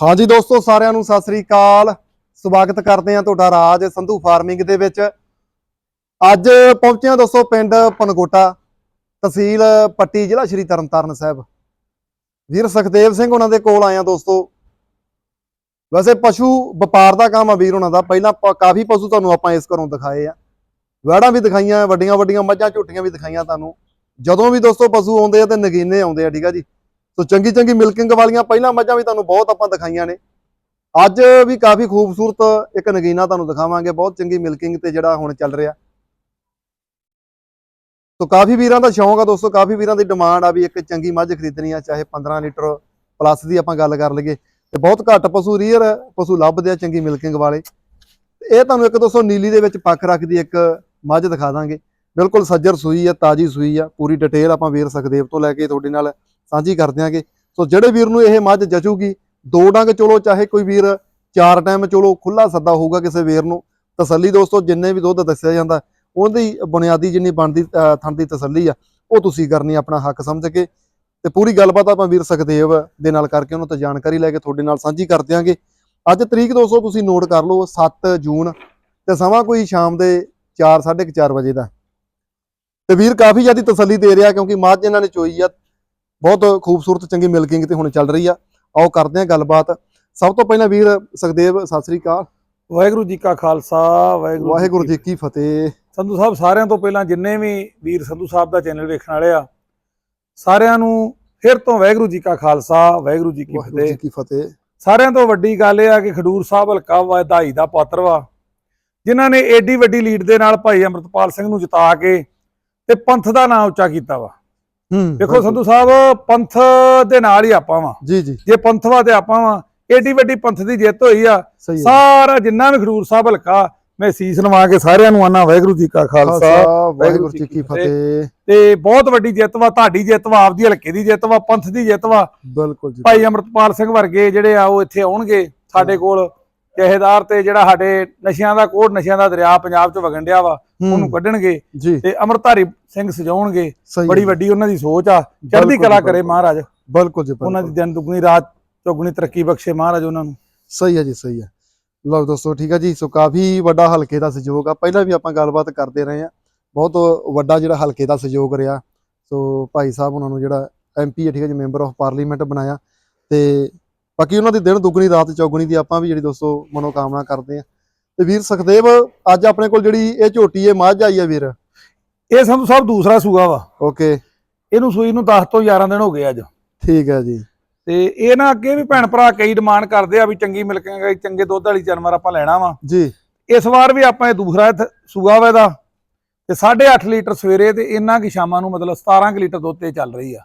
ਹਾਂਜੀ ਦੋਸਤੋ, ਸਾਰਿਆਂ ਨੂੰ ਸਤਿ ਸ੍ਰੀ ਅਕਾਲ। ਸਵਾਗਤ ਕਰਦੇ ਹਾਂ ਤੁਹਾਡਾ ਰਾਜ ਸੰਧੂ ਫਾਰਮਿੰਗ ਦੇ ਵਿੱਚ। ਅੱਜ ਪਹੁੰਚੇ ਹਾਂ ਦੋਸਤੋ ਪਿੰਡ ਪਨਗੋਟਾ, ਤਹਿਸੀਲ ਪੱਟੀ, ਜ਼ਿਲ੍ਹਾ ਸ਼੍ਰੀ ਤਰਨਤਾਰਨ ਸਾਹਿਬ। ਵੀਰ ਸੁਖਦੇਵ ਸਿੰਘ ਉਹਨਾਂ ਦੇ ਕੋਲ ਆਇਆ ਦੋਸਤੋ। ਵੈਸੇ ਪਸ਼ੂ ਵਪਾਰ ਦਾ ਕੰਮ ਆ ਵੀਰ ਉਹਨਾਂ ਦਾ। ਪਹਿਲਾਂ ਕਾਫੀ ਪਸ਼ੂ ਤੁਹਾਨੂੰ ਆਪਾਂ ਇਸ ਘਰੋਂ ਦਿਖਾਏ ਆ। ਵੈੜਾਂ ਵੀ ਦਿਖਾਈਆਂ ਵੱਡੀਆਂ ਵੱਡੀਆਂ ਮੱਝਾਂ ਝੋਟੀਆਂ ਵੀ ਦਿਖਾਈਆਂ ਤੁਹਾਨੂੰ। ਜਦੋਂ ਵੀ ਦੋਸਤੋ ਪਸ਼ੂ ਆਉਂਦੇ ਆ ਤੇ ਨਗੀਨੇ ਆਉਂਦੇ ਆ, ਠੀਕ ਆ ਜੀ। ਸੋ ਚੰਗੀ ਚੰਗੀ ਮਿਲਕਿੰਗ ਵਾਲੀਆਂ ਪਹਿਲਾਂ ਮੱਝਾਂ ਵੀ ਤੁਹਾਨੂੰ ਬਹੁਤ ਆਪਾਂ ਦਿਖਾਈਆਂ ਨੇ। ਅੱਜ ਵੀ ਕਾਫੀ ਖੂਬਸੂਰਤ ਇੱਕ ਨਗੀਨਾ ਤੁਹਾਨੂੰ ਦਿਖਾਵਾਂਗੇ, ਬਹੁਤ ਚੰਗੀ ਮਿਲਕਿੰਗ ਤੇ ਜਿਹੜਾ ਹੁਣ ਚੱਲ ਰਿਹਾ। ਸੋ ਕਾਫੀ ਵੀਰਾਂ ਦਾ ਸ਼ੌਂਕ ਆ ਦੋਸਤੋ, ਕਾਫੀ ਵੀਰਾਂ ਦੀ ਡਿਮਾਂਡ ਆ ਵੀ ਇੱਕ ਚੰਗੀ ਮੱਝ ਖਰੀਦਣੀ ਆ, ਚਾਹੇ 15 ਲੀਟਰ ਪਲੱਸ ਦੀ ਆਪਾਂ ਗੱਲ ਕਰ ਲਈਏ। ਤੇ ਬਹੁਤ ਘੱਟ ਪਸ਼ੂ ਰੀਅਰ ਪਸ਼ੂ ਲੱਭਦੇ ਆ ਚੰਗੀ ਮਿਲਕਿੰਗ ਵਾਲੇ। ਇਹ ਤੁਹਾਨੂੰ ਇੱਕ ਦੋਸਤੋ ਨੀਲੀ ਦੇ ਵਿੱਚ ਪੱਖ ਰੱਖਦੀ ਇੱਕ ਮੱਝ ਦਿਖਾ ਦਾਂਗੇ। ਬਿਲਕੁਲ ਸੱਜਰ ਸੂਈ ਆ, ਤਾਜੀ ਸੂਈ ਆ, ਪੂਰੀ ਡਿਟੇਲ ਆਪਾਂ ਵੀਰ ਸੁਖਦੇਵ ਤੋਂ ਲੈ ਕੇ ਤੁਹਾਡੇ ਨਾਲ ਸਾਂਝੀ ਕਰ ਦਿਆਂਗੇ ਸੋ ਜਿਹੜੇ ਵੀਰ ਨੂੰ ਇਹ ਮੱਝ ਜਚੂਗੀ ਦੋ ਡੰਗ ਚਲੋ ਚਾਹੇ ਕੋਈ ਵੀਰ ਚਾਰ ਟਾਈਮ ਚਲੋ ਖੁੱਲਾ ਸੱਦਾ ਹੋਊਗਾ ਕਿਸੇ ਵੀਰ ਨੂੰ। ਤਸੱਲੀ ਦੋਸਤੋ ਜਿੰਨੇ ਵੀ ਦੁੱਧ ਦੱਸਿਆ ਜਾਂਦਾ ਉਹਦੀ ਬੁਨਿਆਦੀ ਜਿੰਨੀ ਬਣਦੀ ਅਹ, ਥਣ ਦੀ ਤਸੱਲੀ ਆ ਉਹ ਤੁਸੀਂ ਕਰਨੀ ਆਪਣਾ ਹੱਕ ਸਮਝ ਕੇ। ਤੇ ਪੂਰੀ ਗੱਲਬਾਤ ਆਪਾਂ ਵੀਰ ਸੁਖਦੇਵ ਦੇ ਨਾਲ ਕਰਕੇ ਉਹਨਾਂ ਤੋਂ ਜਾਣਕਾਰੀ ਲੈ ਕੇ ਤੁਹਾਡੇ ਨਾਲ ਸਾਂਝੀ ਕਰ ਦਿਆਂਗੇ ਅੱਜ ਤਰੀਕ ਦੋਸਤੋ ਤੁਸੀਂ ਨੋਟ ਕਰ ਲਓ 7 ਜੂਨ ਤੇ ਸਮਾਂ ਕੋਈ ਸ਼ਾਮ ਦੇ 4 4:30 ਵਜੇ ਦਾ। ਤੇ ਵੀਰ ਕਾਫੀ ਜ਼ਿਆਦਾ ਤਸੱਲੀ ਦੇ ਰਿਹਾ ਕਿਉਂਕਿ ਮੱਝ ਇਹਨਾਂ ਨੇ ਚੋਈ ਆ ਬਹੁਤ ਖੂਬਸੂਰਤ ਚੰਗੀ ਮਿਲਕਿੰਗ ਤੇ ਹੁਣ ਚੱਲ ਰਹੀ ਆ। ਆਓ ਕਰਦੇ ਹਾਂ ਗੱਲਬਾਤ। ਸਭ ਤੋਂ ਪਹਿਲਾਂ ਵੀਰ ਸੁਖਦੇਵ ਸਤਿ ਸ੍ਰੀ ਅਕਾਲ। ਵਾਹਿਗੁਰੂ ਜੀ ਕਾ ਖਾਲਸਾ ਵਾਹਿਗੁਰੂ ਵਾਹਿਗੁਰੂ ਜੀ ਕੀ ਫਤਿਹ। ਸੰਧੂ ਸਾਹਿਬ ਸਾਰਿਆਂ ਤੋਂ ਪਹਿਲਾਂ ਜਿੰਨੇ ਵੀ ਵੀਰ ਸੰਧੂ ਸਾਹਿਬ ਦਾ ਚੈਨਲ ਵੇਖਣ ਵਾਲੇ ਆ ਸਾਰਿਆਂ ਨੂੰ ਫਿਰ ਤੋਂ ਵਾਹਿਗੁਰੂ ਜੀ ਕਾ ਖਾਲਸਾ ਵਾਹਿਗੁਰੂ ਜੀ ਕੀ ਫਤਿਹ। ਕੀ ਫਤਿਹ। ਸਾਰਿਆਂ ਤੋਂ ਵੱਡੀ ਗੱਲ ਇਹ ਆ ਕਿ ਖਡੂਰ ਸਾਹਿਬ ਹਲਕਾ ਵਧਾਈ ਦਾ ਪਾਤਰ ਵਾ ਜਿਨ੍ਹਾਂ ਨੇ ਏਡੀ ਵੱਡੀ ਲੀਡ ਦੇ ਨਾਲ ਭਾਈ ਅਮਰਤਪਾਲ ਸਿੰਘ ਨੂੰ ਜਿਤਾ ਕੇ ਤੇ ਪੰਥ ਦਾ ਨਾਮ ਉੱਚਾ ਕੀਤਾ ਵਾ। ਦੇਖੋ ਸੰਧੂ ਸਾਹਿਬ ਪੰਥ ਦੇ ਨਾਲ ਹੀ ਆਪਾਂ ਵਾ। ਜੀ ਜੀ। ਜੇ ਪੰਥ ਵਾ ਤੇ ਆਪਾਂ ਵਾ ਏਡੀ ਵੱਡੀ ਪੰਥ ਦੀ ਜਿੱਤ ਹੋਈ ਆ ਸਾਰਾ ਜਿੰਨਾ ਵੀ ਖਡੂਰ ਸਾਹਿਬ ਹਲਕਾ ਮੈਂ ਸੀਸ ਨਵਾ ਕੇ ਸਾਰਿਆਂ ਨੂੰ ਆਨਾ ਵਾਹਿਗੁਰੂ ਜੀ ਕਾ ਖਾਲਸਾ ਖਾਲਸਾ ਵਾਹਿਗੁਰੂ ਜੀ ਕੀ ਫਤਿਹ। ਤੇ ਬਹੁਤ ਵੱਡੀ ਜਿੱਤ ਵਾ ਤੁਹਾਡੀ ਜਿੱਤ ਵਾ ਆਪਦੀ ਹਲਕੇ ਦੀ ਜਿੱਤ ਵਾ ਪੰਥ ਦੀ ਜਿੱਤ ਵਾ। ਬਿਲਕੁਲ ਜੀ। ਭਾਈ ਅਮਰਤਪਾਲ ਸਿੰਘ ਵਰਗੇ ਜਿਹੜੇ ਆ ਉਹ ਇੱਥੇ ਆਉਣਗੇ ਸਾਡੇ ਕੋਲ। ਜਹੇਦਾਰ ਤੇ ਜਿਹੜਾ ਸਾਡੇ ਨਸ਼ਿਆਂ ਦਾ ਕੋੜ ਨਸ਼ਿਆਂ ਦਾ ਦਰਿਆ ਪੰਜਾਬ ਚ ਵਗਣ ਡਿਆ ਵਾ ਉਹਨੂੰ ਕੱਢਣਗੇ ਤੇ ਅਮਰਧਾਰੀ ਸਿੰਘ ਸਜਾਉਣਗੇ। ਬੜੀ ਵੱਡੀ ਉਹਨਾਂ ਦੀ ਸੋਚ ਆ। ਚੜ੍ਹਦੀ ਕਲਾ ਕਰੇ। ਮਹਾਰਾਜ। ਬਿਲਕੁਲ ਜੀ ਉਹਨਾਂ ਦੀ। ਦਿਨ ਦੁਗਣੀ ਰਾਤ ਚੌਗੁਣੀ ਤਰੱਕੀ ਬਖਸ਼ੇ ਮਹਾਰਾਜ ਉਹਨਾਂ ਨੂੰ। ਸਹੀ ਹੈ ਜੀ ਸਹੀ ਹੈ। ਲਓ ਦੋਸਤੋ ਠੀਕ ਹੈ ਜੀ। ਸੋ ਕਾਫੀ ਵੱਡਾ ਹਲਕੇ ਦਾ ਸਹਿਯੋਗ ਆ। ਪਹਿਲਾਂ ਵੀ ਆਪਾਂ ਗੱਲਬਾਤ ਕਰਦੇ ਰਹੇ ਆ ਬਹੁਤ ਵੱਡਾ ਜਿਹੜਾ ਹਲਕੇ ਦਾ ਸਹਿਯੋਗ ਰਿਹਾ। ਸੋ ਭਾਈ ਸਾਹਿਬ ਉਹਨਾਂ ਨੂੰ ਜਿਹੜਾ ਐਮਪੀ ਹੈ ਠੀਕ ਹੈ ਜੀ ਮੈਂਬਰ ਆਫ ਪਾਰਲੀਮੈਂਟ ਬਣਾਇਆ। ਤੇ ਬਾਕੀ ਉਹਨਾਂ ਦੀ ਦਿਨ ਦੁੱਗਣੀ ਰਾਤ ਚੌਗੁਣੀ ਦੀ ਆਪਾਂ ਵੀ ਜਿਹੜੀ ਦੋਸਤੋ ਮਨੋਕਾਮਨਾ ਕਰਦੇ ਆ ਤੇ ਵੀਰ ਸੁਖਦੇਵ ਅੱਜ ਆਪਣੇ ਕੋਲ ਜਿਹੜੀ ਇਹ ਝੋਟੀ ਹੈ ਮੱਝ ਆਈ ਹੈ ਵੀਰ? ਇਹ ਸੰਧੂ ਸਾਹਿਬ ਦੂਸਰਾ ਸੂਆ ਵਾ। ਓਕੇ। ਇਹਨੂੰ ਸੂਈ ਨੂੰ 10 ਤੋਂ 11 ਦਿਨ ਹੋ ਗਏ ਅੱਜ। ਠੀਕ ਹੈ ਜੀ। ਤੇ ਇਹ ਨਾ ਅੱਗੇ ਵੀ ਭੈਣ ਭਰਾ ਕਈ ਡਿਮਾਂਡ ਕਰਦੇ ਆ ਵੀ ਚੰਗੀ ਮਿਲਕਾਂਗੇ ਚੰਗੇ ਦੁੱਧ ਵਾਲੀ ਜਾਨਵਰ ਆਪਾਂ ਲੈਣਾ ਵਾ। ਜੀ। ਇਸ ਵਾਰ ਵੀ ਆਪਾਂ ਇਹ ਦੂਸਰਾ ਸੂਆ ਵਾ ਇਹਦਾ। ਤੇ 8.5 ਲੀਟਰ ਸਵੇਰੇ ਤੇ ਇੰਨਾ ਕੀ ਸ਼ਾਮਾਂ ਨੂੰ ਮਤਲਬ 17 ਕੁ ਲੀਟਰ ਦੁੱਧ ਤੇ ਚੱਲ ਰਹੀ ਆ।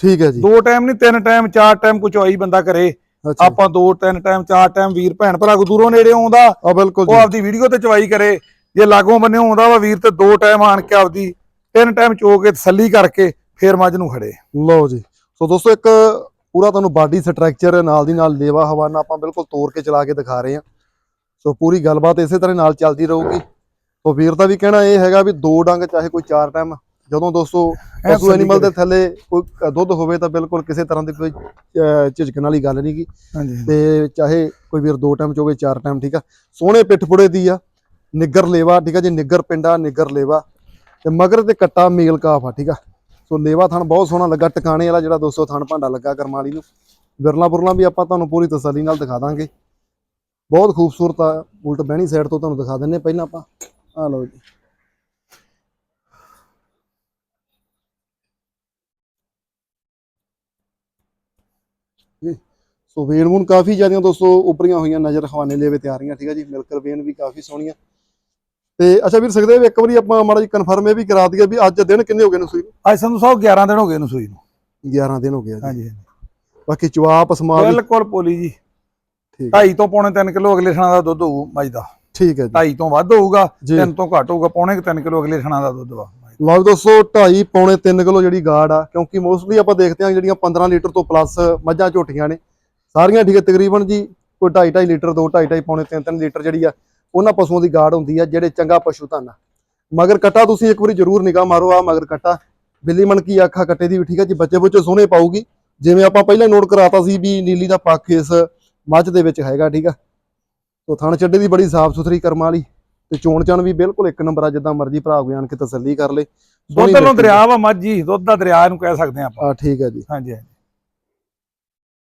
ਠੀਕ ਹੈ ਜੀ। ਦੋ ਟਾਈਮ ਨਹੀਂ ਤਿੰਨ ਟਾਈਮ ਚਾਰ ਟਾਈਮ ਕੁ ਚੋਈ ਬੰਦਾ ਕਰੇ। ਆਪਾਂ ਦੋ ਤਿੰਨ ਟਾਈਮ ਚਾਰ ਟਾਈਮ ਵੀਰ ਭੈਣ ਭਰਾ ਕੋ ਦੂਰੋਂ ਨੇੜੇ ਆਉਂਦਾ ਆ ਬਿਲਕੁਲ ਉਹ ਆਪਦੀ ਵੀਡੀਓ ਤੇ ਚਵਾਈ ਕਰੇ। ਜੇ ਲਾਗੋਂ ਬੰਨੇ ਆਉਂਦਾ ਵਾ ਵੀਰ ਤੇ ਦੋ ਟਾਈਮ ਆਣ ਕੇ ਆਪਦੀ ਤਿੰਨ ਟਾਈਮ ਚੋ ਕੇ ਤਸੱਲੀ ਕਰਕੇ ਫੇਰ ਮੱਝ ਨੂੰ ਖੜੇ। ਲਓ ਜੀ। ਸੋ ਦੋਸਤੋ ਇੱਕ ਪੂਰਾ ਤੁਹਾਨੂੰ ਬਾਡੀ ਸਟਰਕਚਰ ਨਾਲ ਦੀ ਨਾਲ ਲੇਵਾ ਹਵਾਨਾ ਆਪਾਂ ਬਿਲਕੁਲ ਤੋੜ ਕੇ ਚਲਾ ਕੇ ਦਿਖਾ ਰਹੇ ਹਾਂ। ਸੋ ਪੂਰੀ ਗੱਲਬਾਤ ਇਸੇ ਤਰ੍ਹਾਂ ਨਾਲ ਚੱਲਦੀ ਰਹੂਗੀ। ਸੋ ਵੀਰ ਦਾ ਵੀ ਕਹਿਣਾ ਇਹ ਹੈਗਾ ਵੀ ਦੋ ਡੰਗ ਚਾਹੇ ਕੋਈ ਚਾਰ ਟਾਈਮ ਜਦੋਂ ਦੋਸਤੋ ਪਸ਼ੂ ਐਨੀਮਲ ਦੇ। ਥੱਲੇ ਕੋਈ ਦੁੱਧ ਹੋਵੇ ਤਾਂ ਬਿਲਕੁਲ ਕਿਸੇ ਤਰ੍ਹਾਂ ਦੀ ਕੋਈ ਝਿਜਕਣ ਵਾਲੀ ਗੱਲ ਨਹੀਂਗੀ ਹਾਂਜੀ ਤੇ ਚਾਹੇ ਕੋਈ ਵੀਰ ਦੋ ਟਾਈਮ ਚੋਵੇ ਚਾਰ ਟਾਈਮ ਠੀਕ ਆ। ਸੋਹਣੇ ਪਿੱਠ ਪੁੜੇ ਦੀ ਆ ਨਿੱਗਰ ਲੇਵਾ ਠੀਕ ਆ ਜੀ ਨਿੱਗਰ ਪਿੰਡਾ ਨਿੱਗਰ ਲੇਵਾ। ਤੇ ਮਗਰ ਤੇ ਕੱਟਾ ਮੇਲ ਕਾਫ ਆ ਠੀਕ ਆ। ਸੋ ਲੇਵਾ ਥਣ ਬਹੁਤ ਸੋਹਣਾ ਲੱਗਾ ਟਿਕਾਣੇ ਵਾਲਾ ਜਿਹੜਾ ਦੋਸਤੋ ਥਣ ਭਾਂਡਾ ਲੱਗਾ ਕਰਮਾਲੀ ਨੂੰ। ਵਿਰਲਾ ਬੁਰਲਾ ਵੀ ਆਪਾਂ ਤੁਹਾਨੂੰ ਪੂਰੀ ਤਸੱਲੀ ਨਾਲ ਦਿਖਾ ਦਾਂਗੇ। ਬਹੁਤ ਖੂਬਸੂਰਤ ਆ ਉਲਟ ਬਹਿਣੀ ਸਾਈਡ ਤੋਂ ਤੁਹਾਨੂੰ ਦਿਖਾ ਦਿੰਨੇ ਪਹਿਲਾਂ ਆਪਾਂ। ਆ ਲਓ ਜੀ। ਸੋ ਵੇਨ ਵੂਨ ਕਾਫੀ ਜ਼ਿਆਦੀਆਂ ਦੋਸਤੋ ਉਪਰੀਆਂ ਹੋਈਆਂ ਨਜ਼ਰ ਖਵਾਨੇ ਲੇਵੇ ਤਿਆਰੀਆਂ ਠੀਕ ਹੈ ਜੀ? ਮਿਲਕਰ ਵੇਨ ਵੀ ਕਾਫੀ ਸੋਹਣੀਆਂ। ਤੇ ਅੱਛਾ ਵੀਰ ਸਕਦੇ ਇੱਕ ਵਾਰੀ ਆਪਾਂ ਮਾੜਾ ਜੀ ਕਨਫਰਮ ਇਹ ਵੀ ਕਰਾ ਦਈਏ ਵੀ ਅੱਜ ਦਿਨ ਕਿੰਨੇ ਹੋ ਗਏ ਨੇ ਸੂਈ ਨੂੰ? ਅੱਜ ਸੰਧੂ ਸਾਹਿਬ 11 ਦਿਨ ਹੋ ਗਏ ਨੂੰ ਸੂਈ ਨੂੰ। 11 ਦਿਨ ਹੋ ਗਏ ਜੀ। ਹਾਂਜੀ ਬਾਕੀ ਜਵਾਬ ਸਮਾਂ ਵੀ ਬਿਲਕੁਲ ਪੋਲੀ ਜੀ। ਠੀਕ ਹੈ ਢਾਈ ਤੋਂ ਪੌਣੇ 3 ਕਿਲੋ ਅਗਲੇ ਥਣਾ ਦਾ ਦੁੱਧ ਹੋਊ ਮੱਝ ਦਾ। ਠੀਕ ਹੈ ਜੀ। ਢਾਈ ਤੋਂ ਵੱਧ ਹੋਊਗਾ ਜੀ। ਤਿੰਨ ਤੋਂ ਘੱਟ ਹੋਊਗਾ ਪੌਣੇ 3 ਕਿਲੋ ਅਗਲੇ ਥਣਾ ਦਾ ਦੁੱਧ ਵਾ। ਲਓ ਦੋਸਤੋ 2.5 ਪੌਣੇ 3 ਕਿਲੋ ਜਿਹੜੀ ਗਾੜ ਆ, ਕਿਉਂਕਿ ਮੋਸਟਲੀ ਆਪਾਂ ਦੇਖਦੇ ਹਾਂ ਜਿਹੜੀਆਂ 15 ਲੀਟਰ ਤੋਂ ਪਲੱਸ ਮੱਝਾਂ ਝੋਟੀਆਂ ਨੇ। ਸਾਰੀਆਂ ਠੀਕ ਹੈ, ਤਕਰੀਬਨ ਜੀ ਕੋਈ 2.5 2.5 ਲੀਟਰ 2 2.5 2.5 ਪੌਣੇ 3 3 ਲੀਟਰ ਜਿਹੜੀ ਆ, ਉਹਨਾਂ ਪਸ਼ੂਆਂ ਦੀ ਗਾੜ ਹੁੰਦੀ ਆ, ਜਿਹੜੇ ਚੰਗਾ ਪਸ਼ੂ ਧਨ ਆ। ਮਗਰ ਕਟਾ ਤੁਸੀਂ ਇੱਕ ਵਾਰੀ ਜ਼ਰੂਰ ਨਿਗਾਹ ਮਾਰੋ ਆ ਮਗਰ ਕਟਾ। ਬਿੱਲੀ ਮਣਕੀ ਆਖਾ, ਕੱਟੇ ਦੀ ਵੀ ਠੀਕ ਹੈ ਜੀ ਬੱਚੇ ਬੁੱਚੇ ਸੋਹਣੇ ਪਾਊਗੀ। ਜਿਵੇਂ ਆਪਾਂ ਪਹਿਲਾਂ ਨੋਟ ਕਰਾਤਾ ਸੀ ਵੀ ਨੀਲੀ ਦਾ ਪੱਖ ਇਸ ਮੱਝ ਦੇ ਵਿੱਚ ਹੈਗਾ, ਠੀਕ ਆ। ਤੋ ਥਣ ਚੱਡੇ ਦੀ ਬੜੀ ਸਾਫ਼ ਸੁਥਰੀ ਕਰਮਾਂ ਵਾਲੀ। ਤੇ ਚੋਣ ਚਣ ਵੀ ਬਿਲਕੁਲ ਇੱਕ ਨੰਬਰ ਆ ਜਿੱਦਾਂ ਮਰਜ਼ੀ ਭਰਾ ਕੋਈ ਆਣ ਕੇ ਤਸੱਲੀ ਕਰ ਲੇ। ਦੁੱਧ ਨੂੰ। ਦਰਿਆ ਵਾ ਮੱਝੀ ਦੁੱਧ ਦਾ ਦਰਿਆ ਇਹਨੂੰ ਕਹਿ ਸਕਦੇ ਆ ਆਪਾਂ। ਆ ਠੀਕ ਹੈ ਜੀ। ਹਾਂਜੀ ਹਾਂਜੀ।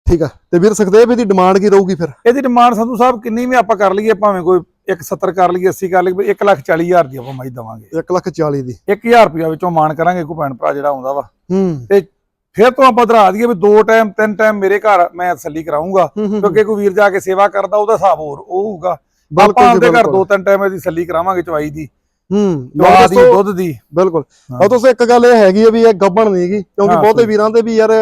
ਠੀਕ ਆ। ਤੇ ਵੀਰ ਸੁਖਦੇਵ ਇਹਦੀ ਡਿਮਾਂਡ ਕੀ ਰਹੂਗੀ ਫਿਰ? ਇਹਦੀ ਡਿਮਾਂਡ ਸੰਧੂ ਸਾਹਿਬ ਕਿੰਨੀ ਵੀ ਆਪਾਂ ਕਰ ਲਈਏ ਭਾਵੇਂ ਕੋਈ 170 ਕਰ ਲਈਏ 80 ਕਰ ਲਈਏ 1 ਲੱਖ 40 ਹਜ਼ਾਰ ਦੀ ਆਪਾਂ ਮੱਝ ਦਵਾਂਗੇ। 1 ਲੱਖ 40 ਦੀ। 1000 ਰੁਪਇਆ ਵਿੱਚੋਂ ਮਾਨ ਕਰਾਂਗੇ ਕੋਈ ਭੈਣ ਭਰਾ ਜਿਹੜਾ ਆਉਂਦਾ ਵਾ। ਹੂੰ। ਫਿਰ ਤੋਂ ਆਪਾਂ ਧਰਾ ਦਈਏ ਵੀ ਦੋ ਟਾਈਮ ਤਿੰਨ ਟਾਈਮ ਮੇਰੇ ਘਰ ਮੈਂ ਤਸੱਲੀ ਕਰਾਉਂਗਾ ਕਿਉਂਕਿ ਕੋਈ ਵੀਰ ਜਾ ਕੇ ਸੇਵਾ ਕਰਦਾ ਉਹਦਾ ਹਿਸਾਬ ਹੋਰ ਉਹ ਹੋਊਗਾ। ਜੀ, ਆਪਦੇ ਘਰ। ਦੋ ਤਿੰਨ ਟਾਈਮ ਇਹਦੀ ਤਸੱਲੀ ਕਰਾਵਾਂਗੇ ਚਵਾਈ ਦੀ। ਹੂੰ ਚਵਾ ਦੀ ਦੁੱਧ ਦੀ। ਬਿਲਕੁਲ। ਹਾਂ। ਆ ਦੋਸਤੋ ਇੱਕ ਗੱਲ ਇਹ ਹੈਗੀ ਆ ਵੀ ਇਹ ਗੱਬਣ ਨਹੀਂਗੀ ਕਿਉਂਕਿ ਬਹੁਤੇ ਵੀਰਾਂ ਦੇ ਵੀ ਯਾਰ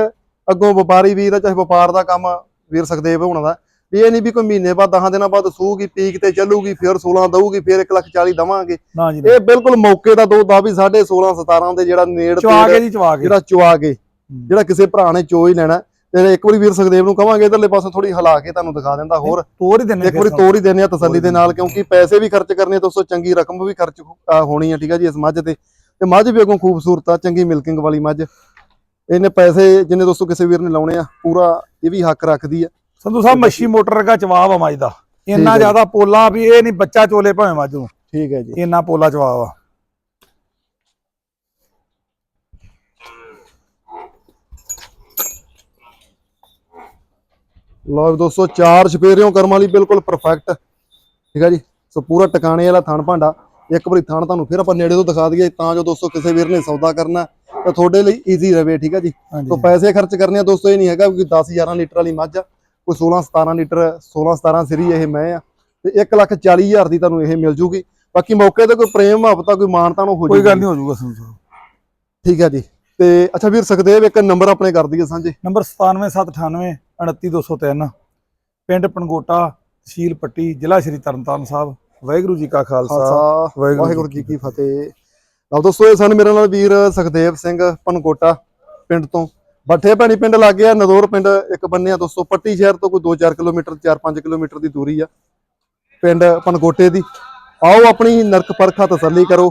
ਅੱਗੋਂ ਵਪਾਰੀ ਵੀਰ ਆ ਚਾਹੇ ਵਪਾਰ ਦਾ ਕੰਮ ਵੀਰ ਸੁਖਦੇਵ ਹੋਣਾ ਦਾ ਵੀ ਇਹ ਨਹੀਂ ਵੀ ਕੋਈ ਮਹੀਨੇ ਬਾਅਦ 10 ਦਿਨਾਂ ਬਾਅਦ ਸੂਗੀ ਪੀਕ ਤੇ ਚੱਲੂਗੀ ਫਿਰ 16 ਦਊਗੀ ਫਿਰ 1 ਲੱਖ 40 ਦਵਾਂਗੇ। ਇਹ ਬਿਲਕੁਲ ਮੌਕੇ ਦਾ ਦੁੱਧ ਆ ਵੀ 16.5 17 ਦੇ ਜਿਹੜਾ ਨੇੜ ਚਵਾ ਕੇ ਜੀ ਚਵਾ ਕੇ। ਜਿਹੜਾ ਚੁਆ ਕੇ ਜਿਹੜਾ ਕਿਸੇ ਭਰਾ ਨੇ ਚੋ ਹੀ ਲੈਣਾ ਤੇ ਇੱਕ ਵਾਰੀ ਵੀਰ ਸੁਖਦੇਵ ਨੂੰ ਕਵਾਂਗੇ ਇਧਰਲੇ ਪਾਸੋਂ ਥੋੜੀ ਹਿਲਾ ਕੇ ਤੁਹਾਨੂੰ ਦਿਖਾ ਦਿੰਦਾ ਹੋਰ। ਤੋਰ ਹੀ ਦਿੰਨੇ ਇੱਕ ਵਾਰੀ ਤੋੜ ਹੀ ਦਿੰਦੇ ਆ ਤਸੱਲੀ ਦੇ ਨਾਲ ਕਿਉਂਕਿ ਪੈਸੇ ਵੀ ਖਰਚ ਕਰਨੇ ਦੋਸਤੋ ਚੰਗੀ ਰਕਮ ਵੀ ਖਰਚ ਹੋਣੀ ਆ ਠੀਕ ਆ ਜੀ ਇਸ ਮੱਝ ਤੇ। ਤੇ ਮੱਝ ਵੀ ਅੱਗੋਂ ਖੂਬਸੂਰਤ ਆ ਚੰਗੀ ਮਿਲਕਿੰਗ ਵਾਲੀ ਮੱਝ। ਇਹਨੇ ਪੈਸੇ ਜਿੰਨੇ ਦੋਸਤੋ ਕਿਸੇ ਵੀਰ ਨੇ ਲਾਉਣੇ ਆ ਪੂਰਾ ਇਹ ਵੀ ਹੱਕ ਰੱਖਦੀ ਆ। ਸੰਧੂ ਸਾਹਿਬ ਮੱਛੀ ਮੋਟਰ ਵਰਗਾ ਚਵਾ ਵਾ ਮੱਝ ਦਾ। ਇੰਨਾ। ਜ਼ਿਆਦਾ ਪੋਲਾ ਵੀ ਇਹ ਨਹੀਂ ਬੱਚਾ ਚੋਲੇ ਭਾਵੇਂ ਮੱਝ ਨੂੰ। ਠੀਕ ਹੈ ਜੀ। ਇੰਨਾ ਪੋਲਾ ਚਵਾ ਵਾ ਲਓ ਦੋਸਤੋ ਚਾਰ ਛਪੇਰਿਓਂ ਕਰਮ ਵਾਲੀ ਬਿਲਕੁਲ ਪਰਫੈਕਟ ਠੀਕ ਆ ਜੀ? ਸੋ ਪੂਰਾ ਟਿਕਾਣੇ ਵਾਲਾ ਥਣ ਭਾਂਡਾ। ਇੱਕ ਵਾਰੀ ਥਣ ਤੁਹਾਨੂੰ ਫਿਰ ਆਪਾਂ ਨੇੜੇ ਤੋਂ ਦਿਖਾ ਦਈਏ ਤਾਂ ਜੋ ਦੋਸਤੋ ਕਿਸੇ ਵੀਰ ਨੇ ਸੌਦਾ ਕਰਨਾ ਤਾਂ ਤੁਹਾਡੇ ਲਈ ਈਜ਼ੀ ਰਵੇ ਠੀਕ ਆ ਜੀ? ਤੋ ਪੈਸੇ ਖਰਚ ਕਰਨੇ ਆ ਦੋਸਤੋ ਇਹ ਨਹੀਂ ਹੈਗਾ ਕਿ 10 11 ਲੀਟਰ ਵਾਲੀ ਮੱਝ ਆ ਕੋਈ 16 17 ਲੀਟਰ 16 17 ਸਰੀ ਇਹ ਮੈਂ ਆ ਤੇ 1 ਲੱਖ 40 ਹਜ਼ਾਰ ਦੀ ਤੁਹਾਨੂੰ ਇਹ ਮਿਲ ਜੂਗੀ। ਬਾਕੀ ਮੌਕੇ ਤੇ ਕੋਈ ਪ੍ਰੇਮ ਮੁਹੱਬਤ ਕੋਈ ਮਾਨਤਾ ਨੂੰ ਹੋ ਕੋਈ ਗੱਲ ਜੂਗੀ। ਨਹੀਂ ਹੋ ਸਾਹਿਬ ਠੀਕ ਆ ਜੀ। ਤੇ ਅੱਛਾ ਵੀਰ ਸੁਖਦੇਵ ਇੱਕ ਨੰਬਰ ਆਪਣੇ ਕਰ ਦਈਏ ਸਾਂਝੇ। ਨੰਬਰ 97798 29203 ਪਿੰਡ ਪਣਗੋਟਾ ਤਹਿਸੀਲ ਪੱਟੀ ਜ਼ਿਲ੍ਹਾ ਸ਼੍ਰੀ ਤਰਨਤਾਰਨ ਸਾਹਿਬ। ਵਾਹਿਗੁਰੂ ਜੀ ਕਾ ਖਾਲਸਾ ਵਾਹਿਗੁਰੂ ਜੀ ਕੀ ਫਤਿਹ। ਲਓ ਦੋਸਤੋ ਇਹ ਸਨ ਮੇਰੇ ਨਾਲ ਵੀਰ ਸੁਖਦੇਵ ਸਿੰਘ ਪਨਕੋਟਾ ਪਿੰਡ ਤੋਂ। ਬੱਠੇ ਭੈਣੀ ਪਿੰਡ ਲੱਗੇ ਆ ਨਦੌਰ ਪਿੰਡ ਇੱਕ ਬੰਨੇ ਆ ਦੋਸਤੋ ਪੱਟੀ ਸ਼ਹਿਰ ਤੋਂ ਕੋਈ 2-4 ਕਿਲੋਮੀਟਰ 4-5 ਕਿਲੋਮੀਟਰ ਦੀ ਦੂਰੀ ਆ ਪਿੰਡ ਪਨਕੋਟੇ ਦੀ। ਆਓ ਆਪਣੀ ਨਰਕ ਪਰਖਾ ਤਸੱਲੀ ਕਰੋ।